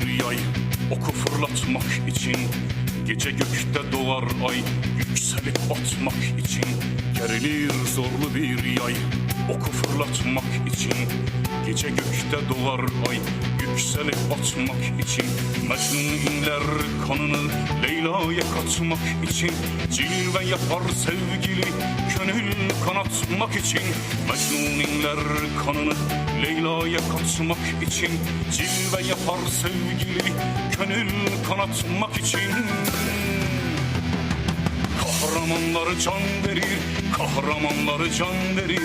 bir yay Oku fırlatmak için. Gece gökte doğar ay. Yükselip atmak için. Gerilir zorlu bir yay. Oku fırlatmak için. Gece gökte doğar ay Yükselip atmak için Mecnun inler kanını Leyla'ya katmak için Cilve yapar sevgili Gönül kanatmak için Mecnun inler kanını Leyla'ya katmak için Cilve yapar sevgili Gönül kanatmak için Kahramanları can verir, kahramanları can verir,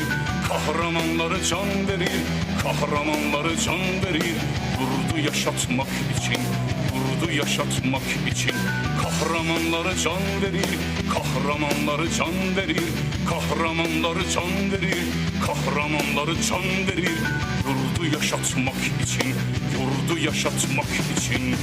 kahramanları can verir, kahramanları can verir. Yaşatmak için, yurdu yaşatmak için kahramanları can verir, kahramanları can verir, kahramanları can verir, kahramanları can verir. Yurdu yaşatmak için, yurdu yaşatmak için.